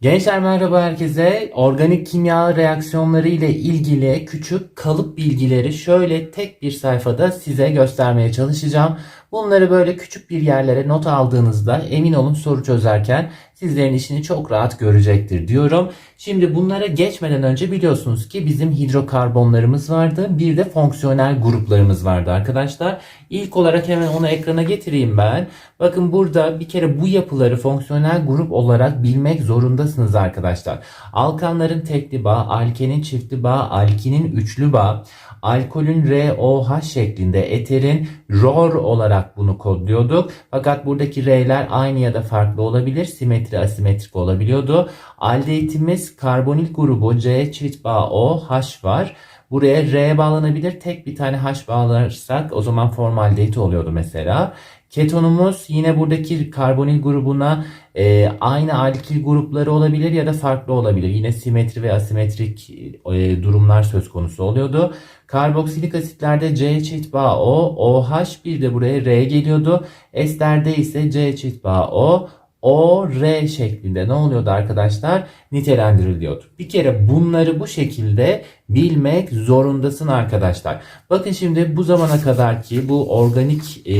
Gençler merhaba herkese. Organik kimya reaksiyonları ile ilgili küçük kalıp bilgileri şöyle tek bir sayfada size göstermeye çalışacağım. Bunları böyle küçük bir yerlere not aldığınızda emin olun soru çözerken sizlerin işini çok rahat görecektir diyorum. Şimdi bunlara geçmeden önce biliyorsunuz ki bizim hidrokarbonlarımız vardı. Bir de fonksiyonel gruplarımız vardı arkadaşlar. İlk olarak hemen onu ekrana getireyim ben. Bakın burada bir kere bu yapıları fonksiyonel grup olarak bilmek zorundasınız arkadaşlar. Alkanların tekli bağ, alkenin çiftli bağ, alkinin üçlü bağ, alkolün ROH şeklinde, eterin ROR olarak bunu kodluyorduk. Fakat buradaki R'ler aynı ya da farklı olabilir. Simetri asimetrik olabiliyordu. Aldehitimiz karbonil grubu C çift bağ O H var. Buraya R bağlanabilir. Tek bir tane H bağlarsak o zaman formaldehit oluyordu mesela. Ketonumuz yine buradaki karbonil grubuna e, aynı alkil grupları olabilir ya da farklı olabilir. Yine simetri ve asimetrik e, durumlar söz konusu oluyordu. Karboksilik asitlerde C çift bağ O, OH bir de buraya R geliyordu. Ester'de ise C çift bağ O, o, R şeklinde ne oluyordu arkadaşlar? Nitelendiriliyordu. Bir kere bunları bu şekilde bilmek zorundasın arkadaşlar. Bakın şimdi bu zamana kadar ki bu organik e,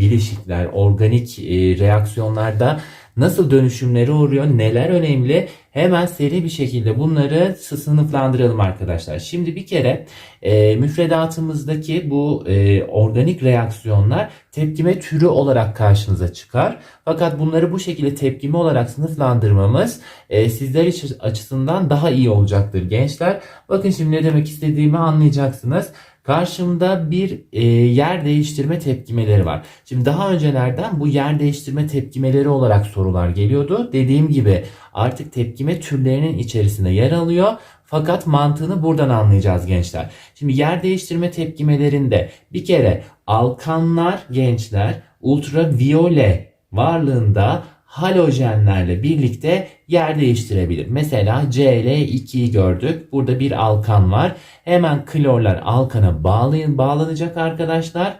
bileşikler, organik e, reaksiyonlarda nasıl dönüşümleri uğruyor, neler önemli hemen seri bir şekilde bunları sınıflandıralım arkadaşlar. Şimdi bir kere e, müfredatımızdaki bu e, organik reaksiyonlar tepkime türü olarak karşınıza çıkar. Fakat bunları bu şekilde tepkime olarak sınıflandırmamız e, sizler açısından daha iyi olacaktır gençler. Bakın şimdi ne demek istediğimi anlayacaksınız. Karşımda bir e, yer değiştirme tepkimeleri var. Şimdi daha öncelerden bu yer değiştirme tepkimeleri olarak sorular geliyordu. Dediğim gibi artık tepkime türlerinin içerisinde yer alıyor. Fakat mantığını buradan anlayacağız gençler. Şimdi yer değiştirme tepkimelerinde bir kere alkanlar gençler ultraviyole varlığında halojenlerle birlikte yer değiştirebilir. Mesela Cl2'yi gördük. Burada bir alkan var. Hemen klorlar alkana bağlayın, bağlanacak arkadaşlar.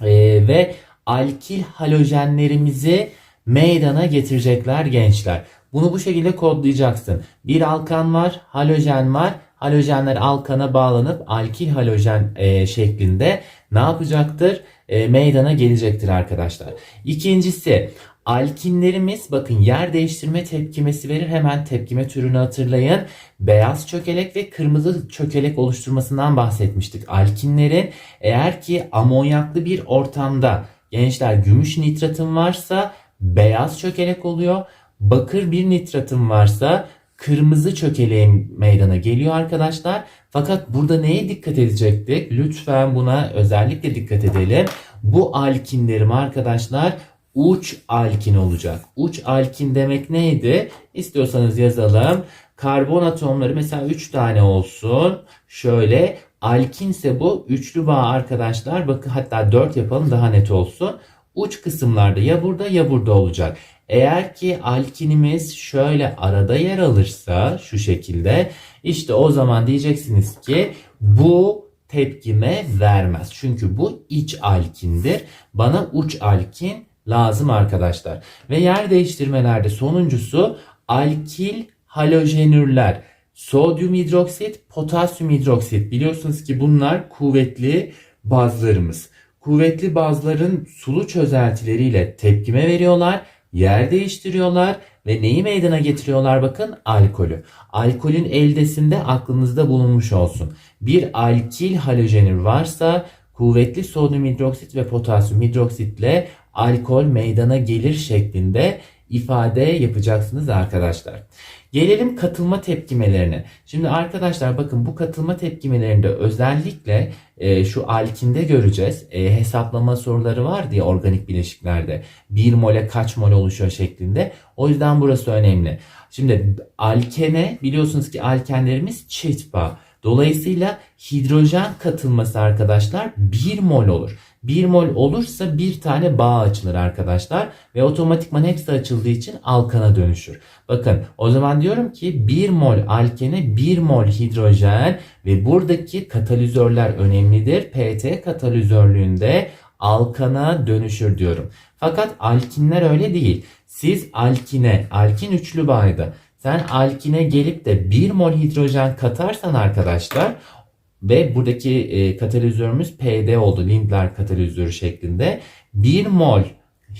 Ee, ve alkil halojenlerimizi meydana getirecekler gençler. Bunu bu şekilde kodlayacaksın. Bir alkan var, halojen var. Halojenler alkana bağlanıp alkil halojen e, şeklinde ne yapacaktır? E, meydana gelecektir arkadaşlar. İkincisi Alkinlerimiz bakın yer değiştirme tepkimesi verir. Hemen tepkime türünü hatırlayın. Beyaz çökelek ve kırmızı çökelek oluşturmasından bahsetmiştik. Alkinlerin eğer ki amonyaklı bir ortamda gençler gümüş nitratın varsa beyaz çökelek oluyor. Bakır bir nitratın varsa kırmızı çökeleğin meydana geliyor arkadaşlar. Fakat burada neye dikkat edecektik? Lütfen buna özellikle dikkat edelim. Bu alkinlerim arkadaşlar uç alkin olacak. Uç alkin demek neydi? İstiyorsanız yazalım. Karbon atomları mesela 3 tane olsun. Şöyle alkinse bu üçlü bağ arkadaşlar. Bakın hatta 4 yapalım daha net olsun. Uç kısımlarda ya burada ya burada olacak. Eğer ki alkinimiz şöyle arada yer alırsa şu şekilde işte o zaman diyeceksiniz ki bu tepkime vermez. Çünkü bu iç alkindir. Bana uç alkin lazım arkadaşlar. Ve yer değiştirmelerde sonuncusu alkil halojenürler. Sodyum hidroksit, potasyum hidroksit. Biliyorsunuz ki bunlar kuvvetli bazlarımız. Kuvvetli bazların sulu çözeltileriyle tepkime veriyorlar, yer değiştiriyorlar ve neyi meydana getiriyorlar bakın? Alkolü. Alkolün eldesinde aklınızda bulunmuş olsun. Bir alkil halojenür varsa kuvvetli sodyum hidroksit ve potasyum hidroksitle alkol meydana gelir şeklinde ifade yapacaksınız arkadaşlar. Gelelim katılma tepkimelerine. Şimdi arkadaşlar bakın bu katılma tepkimelerinde özellikle e, şu alkinde göreceğiz. E, hesaplama soruları var diye organik bileşiklerde. 1 mole kaç mol oluşuyor şeklinde. O yüzden burası önemli. Şimdi alkene biliyorsunuz ki alkenlerimiz çift bağ. Dolayısıyla hidrojen katılması arkadaşlar 1 mol olur. 1 mol olursa bir tane bağ açılır arkadaşlar. Ve otomatikman hepsi açıldığı için alkana dönüşür. Bakın o zaman diyorum ki 1 mol alkene 1 mol hidrojen ve buradaki katalizörler önemlidir. PT katalizörlüğünde alkana dönüşür diyorum. Fakat alkinler öyle değil. Siz alkine, alkin üçlü bağda sen alkine gelip de 1 mol hidrojen katarsan arkadaşlar ve buradaki e, katalizörümüz PD oldu. Lindlar katalizörü şeklinde. 1 mol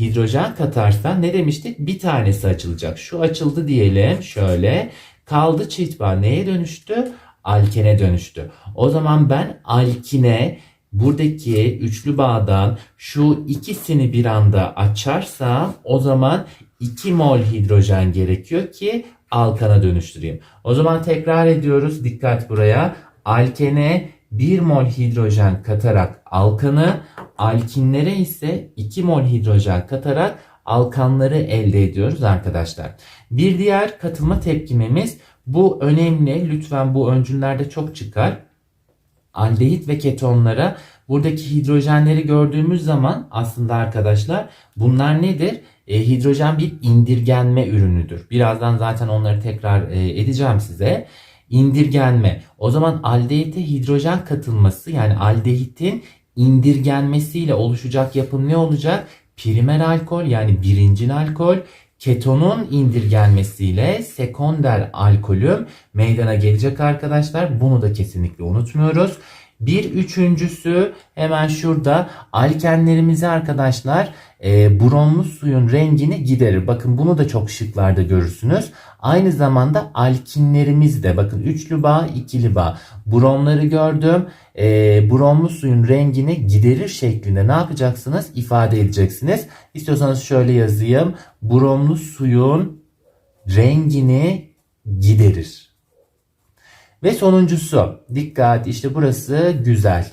hidrojen katarsan ne demiştik? Bir tanesi açılacak. Şu açıldı diyelim şöyle. Kaldı çift bağ neye dönüştü? Alkene dönüştü. O zaman ben alkine buradaki üçlü bağdan şu ikisini bir anda açarsam o zaman 2 mol hidrojen gerekiyor ki alkana dönüştüreyim. O zaman tekrar ediyoruz. Dikkat buraya. Alkene 1 mol hidrojen katarak alkanı, alkinlere ise 2 mol hidrojen katarak alkanları elde ediyoruz arkadaşlar. Bir diğer katılma tepkimemiz bu önemli. Lütfen bu öncüllerde çok çıkar. Aldehit ve ketonlara buradaki hidrojenleri gördüğümüz zaman aslında arkadaşlar bunlar nedir? E, hidrojen bir indirgenme ürünüdür. Birazdan zaten onları tekrar e, edeceğim size. İndirgenme. O zaman aldehite hidrojen katılması yani aldehitin indirgenmesiyle oluşacak yapım ne olacak? Primer alkol yani birincil alkol ketonun indirgenmesiyle sekonder alkolüm meydana gelecek arkadaşlar. Bunu da kesinlikle unutmuyoruz. Bir üçüncüsü hemen şurada alkenlerimizi arkadaşlar e, bronlu suyun rengini giderir. Bakın bunu da çok şıklarda görürsünüz. Aynı zamanda alkinlerimiz de bakın üçlü bağ ikili bağ bronları gördüm. E, bronlu suyun rengini giderir şeklinde ne yapacaksınız? ifade edeceksiniz. İstiyorsanız şöyle yazayım. Bronlu suyun rengini giderir. Ve sonuncusu dikkat işte burası güzel.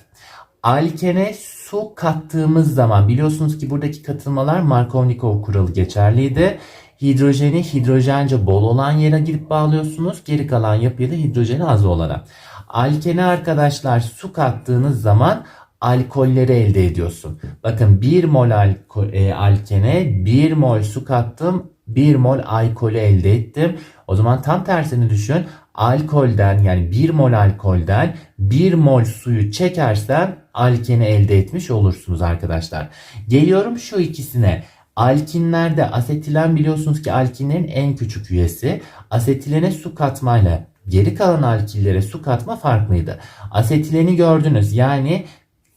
Alkene su kattığımız zaman biliyorsunuz ki buradaki katılmalar Markovnikov kuralı geçerliydi. Hidrojeni hidrojence bol olan yere gidip bağlıyorsunuz. Geri kalan yapıya da hidrojeni az olana. Alkene arkadaşlar su kattığınız zaman alkolleri elde ediyorsun. Bakın 1 mol alko, e, alkene 1 mol su kattım 1 mol alkolü elde ettim. O zaman tam tersini düşün. Alkolden yani 1 mol alkolden 1 mol suyu çekersem alkeni elde etmiş olursunuz arkadaşlar. Geliyorum şu ikisine. Alkinlerde asetilen biliyorsunuz ki alkinlerin en küçük üyesi. Asetilene su katmayla geri kalan alkillere su katma farklıydı. Asetileni gördünüz. Yani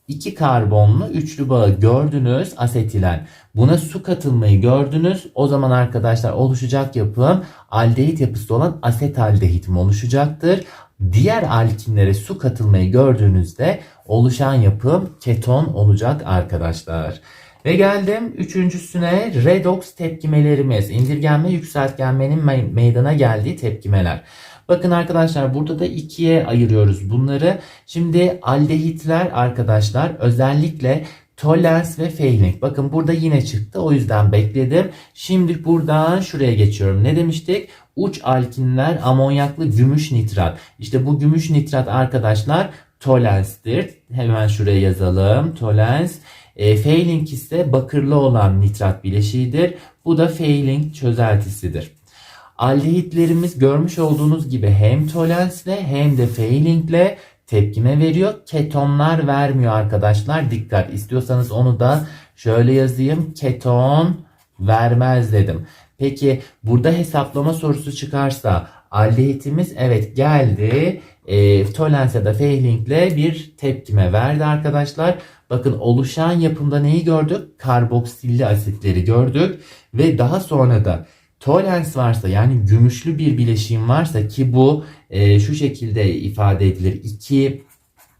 iki karbonlu üçlü bağı gördünüz asetilen. Buna su katılmayı gördünüz. O zaman arkadaşlar oluşacak yapım aldehit yapısı olan asetaldehit mi oluşacaktır? Diğer alkinlere su katılmayı gördüğünüzde oluşan yapım keton olacak arkadaşlar. Ve geldim üçüncüsüne redox tepkimelerimiz. İndirgenme yükseltgenmenin me- meydana geldiği tepkimeler. Bakın arkadaşlar burada da ikiye ayırıyoruz bunları. Şimdi aldehitler arkadaşlar özellikle Tollens ve Fehling. Bakın burada yine çıktı. O yüzden bekledim. Şimdi buradan şuraya geçiyorum. Ne demiştik? Uç alkinler amonyaklı gümüş nitrat. İşte bu gümüş nitrat arkadaşlar Tollens'tir. Hemen şuraya yazalım. Tollens. E, Fehling ise bakırlı olan nitrat bileşiğidir. Bu da Fehling çözeltisidir. Aldehitlerimiz görmüş olduğunuz gibi hem tolensle hem de failingle tepkime veriyor. Ketonlar vermiyor arkadaşlar. Dikkat istiyorsanız onu da şöyle yazayım. Keton vermez dedim. Peki burada hesaplama sorusu çıkarsa aldehitimiz evet geldi. E, tolens ya da failingle bir tepkime verdi arkadaşlar. Bakın oluşan yapımda neyi gördük? Karboksilli asitleri gördük. Ve daha sonra da Tolens varsa yani gümüşlü bir bileşiğim varsa ki bu e, şu şekilde ifade edilir. 2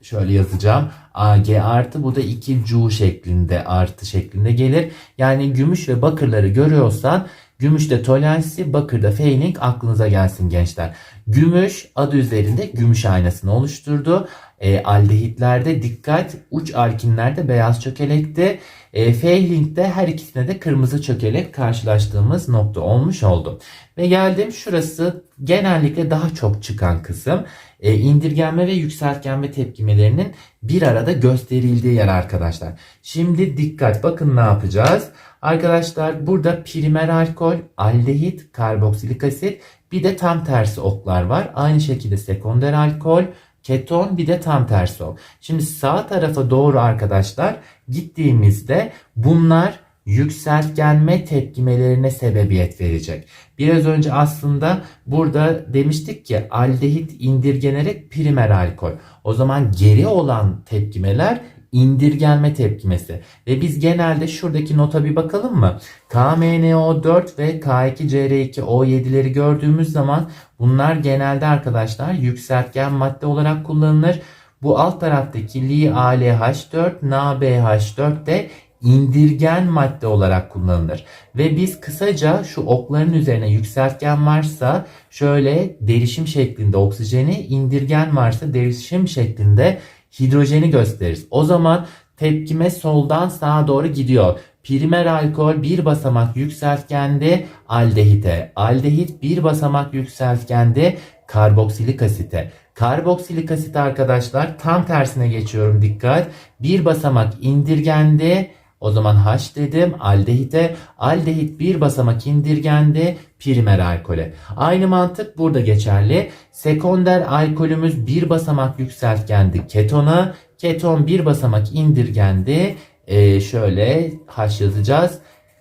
şöyle yazacağım. Ag artı bu da 2 Cu şeklinde artı şeklinde gelir. Yani gümüş ve bakırları görüyorsan gümüşte tolensi bakırda failing aklınıza gelsin gençler. Gümüş adı üzerinde gümüş aynasını oluşturdu. E, aldehitlerde dikkat uç alkinlerde beyaz çökelekte e, Fehling'de her ikisine de kırmızı çökelek karşılaştığımız nokta olmuş oldu. Ve geldim şurası genellikle daha çok çıkan kısım. E, indirgenme ve yükseltgenme tepkimelerinin bir arada gösterildiği yer arkadaşlar. Şimdi dikkat bakın ne yapacağız. Arkadaşlar burada primer alkol, aldehit, karboksilik asit bir de tam tersi oklar var. Aynı şekilde sekonder alkol, keton bir de tam tersi ok. Şimdi sağ tarafa doğru arkadaşlar gittiğimizde bunlar yükseltgenme tepkimelerine sebebiyet verecek. Biraz önce aslında burada demiştik ki aldehit indirgenerek primer alkol. O zaman geri olan tepkimeler indirgenme tepkimesi. Ve biz genelde şuradaki nota bir bakalım mı? KMNO4 ve K2CR2O7'leri gördüğümüz zaman bunlar genelde arkadaşlar yükseltgen madde olarak kullanılır. Bu alt taraftaki LiALH4, NaBH4 de indirgen madde olarak kullanılır. Ve biz kısaca şu okların üzerine yükseltgen varsa şöyle derişim şeklinde oksijeni, indirgen varsa derişim şeklinde hidrojeni gösteririz. O zaman tepkime soldan sağa doğru gidiyor. Primer alkol bir basamak yükseltgende aldehite. Aldehit bir basamak yükseltgende karboksilik asite. Karboksilik asit arkadaşlar tam tersine geçiyorum dikkat. Bir basamak indirgende o zaman H dedim aldehite. Aldehit bir basamak indirgendi primer alkole. Aynı mantık burada geçerli. Sekonder alkolümüz bir basamak yükseltgendi ketona. Keton bir basamak indirgendi. Ee, şöyle H yazacağız.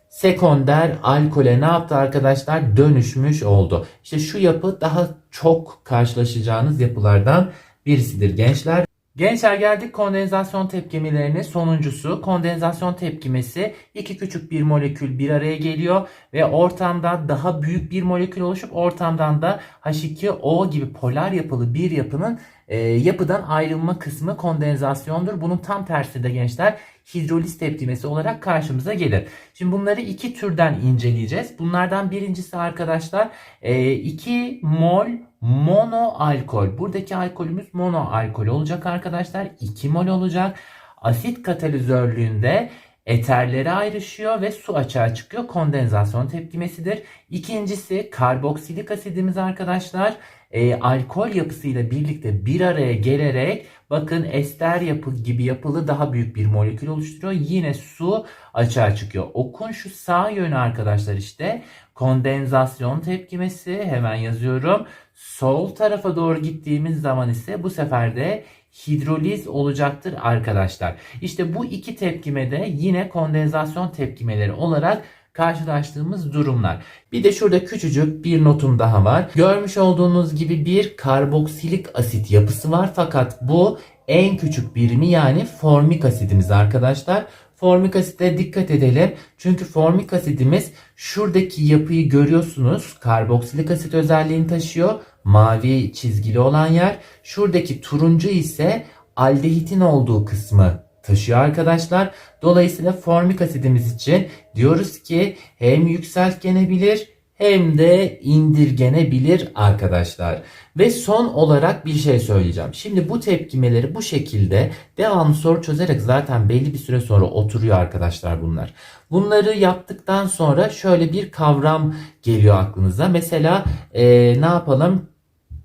Sekonder alkole ne yaptı arkadaşlar? Dönüşmüş oldu. İşte şu yapı daha çok karşılaşacağınız yapılardan birisidir gençler. Gençler geldik kondensasyon tepkimelerinin sonuncusu. Kondensasyon tepkimesi iki küçük bir molekül bir araya geliyor ve ortamdan daha büyük bir molekül oluşup ortamdan da H2O gibi polar yapılı bir yapının e, yapıdan ayrılma kısmı kondensasyondur. Bunun tam tersi de gençler hidroliz tepkimesi olarak karşımıza gelir. Şimdi bunları iki türden inceleyeceğiz. Bunlardan birincisi arkadaşlar 2 mol mono alkol. Buradaki alkolümüz mono alkol olacak arkadaşlar. 2 mol olacak. Asit katalizörlüğünde eterleri ayrışıyor ve su açığa çıkıyor. Kondensasyon tepkimesidir. İkincisi karboksilik asidimiz arkadaşlar. E, alkol yapısıyla birlikte bir araya gelerek bakın ester yapı gibi yapılı daha büyük bir molekül oluşturuyor. Yine su açığa çıkıyor. Okun şu sağ yönü arkadaşlar işte kondensasyon tepkimesi hemen yazıyorum. Sol tarafa doğru gittiğimiz zaman ise bu sefer de hidroliz olacaktır arkadaşlar. İşte bu iki tepkimede yine kondensasyon tepkimeleri olarak karşılaştığımız durumlar. Bir de şurada küçücük bir notum daha var. Görmüş olduğunuz gibi bir karboksilik asit yapısı var fakat bu en küçük birimi yani formik asidimiz arkadaşlar. Formik asite dikkat edelim. Çünkü formik asidimiz şuradaki yapıyı görüyorsunuz. Karboksilik asit özelliğini taşıyor. Mavi çizgili olan yer. Şuradaki turuncu ise aldehitin olduğu kısmı taşıyor arkadaşlar. Dolayısıyla formik asidimiz için diyoruz ki hem yükseltgenebilir hem de indirgenebilir arkadaşlar. Ve son olarak bir şey söyleyeceğim. Şimdi bu tepkimeleri bu şekilde devamlı soru çözerek zaten belli bir süre sonra oturuyor arkadaşlar bunlar. Bunları yaptıktan sonra şöyle bir kavram geliyor aklınıza. Mesela ee, ne yapalım?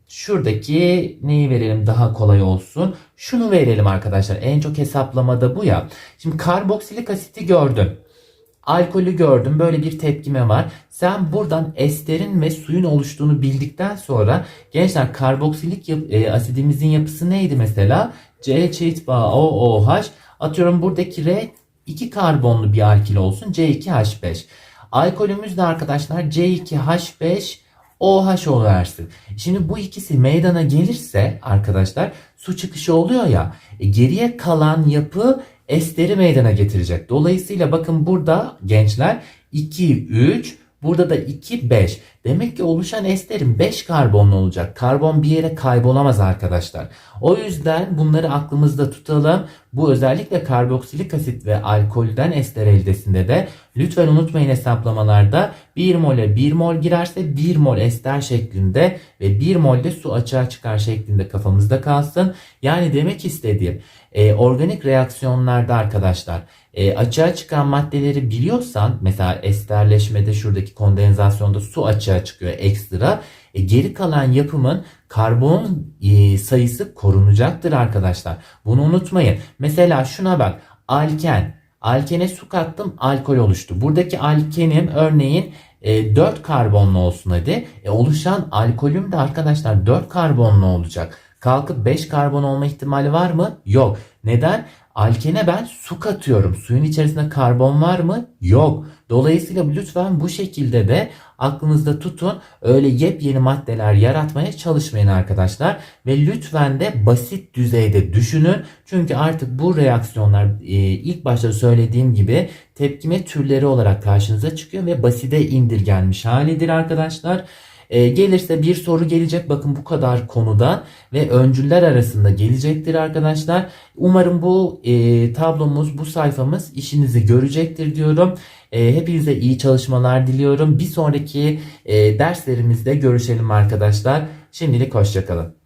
Şuradaki neyi verelim daha kolay olsun. Şunu verelim arkadaşlar. En çok hesaplamada bu ya. Şimdi karboksilik asiti gördün. Alkolü gördüm. Böyle bir tepkime var. Sen buradan esterin ve suyun oluştuğunu bildikten sonra gençler karboksilik yap- e, asidimizin yapısı neydi mesela? C çift bağ OOH. Atıyorum buradaki R 2 karbonlu bir alkil olsun. C2H5. Alkolümüz de arkadaşlar C2H5 OH oluversin. Şimdi bu ikisi meydana gelirse arkadaşlar su çıkışı oluyor ya e, geriye kalan yapı esteri meydana getirecek. Dolayısıyla bakın burada gençler 2, 3 burada da 2, 5. Demek ki oluşan esterin 5 karbonlu olacak. Karbon bir yere kaybolamaz arkadaşlar. O yüzden bunları aklımızda tutalım. Bu özellikle karboksilik asit ve alkolden ester eldesinde de lütfen unutmayın hesaplamalarda 1 mole 1 mol girerse 1 mol ester şeklinde ve 1 mol de su açığa çıkar şeklinde kafamızda kalsın. Yani demek istediğim e, organik reaksiyonlarda arkadaşlar e, açığa çıkan maddeleri biliyorsan mesela esterleşmede şuradaki kondensasyonda su açığa çıkıyor ekstra. E, geri kalan yapımın karbon e, sayısı korunacaktır arkadaşlar. Bunu unutmayın. Mesela şuna bak. Alken. Alkene su kattım alkol oluştu. Buradaki alkenim örneğin e, 4 karbonlu olsun hadi. E, oluşan alkolüm de arkadaşlar 4 karbonlu olacak. Kalkıp 5 karbon olma ihtimali var mı? Yok. Neden? Alkene ben su katıyorum. Suyun içerisinde karbon var mı? Yok. Dolayısıyla lütfen bu şekilde de aklınızda tutun. Öyle yepyeni maddeler yaratmaya çalışmayın arkadaşlar. Ve lütfen de basit düzeyde düşünün. Çünkü artık bu reaksiyonlar e, ilk başta söylediğim gibi tepkime türleri olarak karşınıza çıkıyor ve basite indirgenmiş halidir arkadaşlar. E, gelirse bir soru gelecek bakın bu kadar konuda ve öncüller arasında gelecektir arkadaşlar. Umarım bu e, tablomuz, bu sayfamız işinizi görecektir diyorum. E, hepinize iyi çalışmalar diliyorum. Bir sonraki e, derslerimizde görüşelim arkadaşlar. Şimdilik hoşçakalın.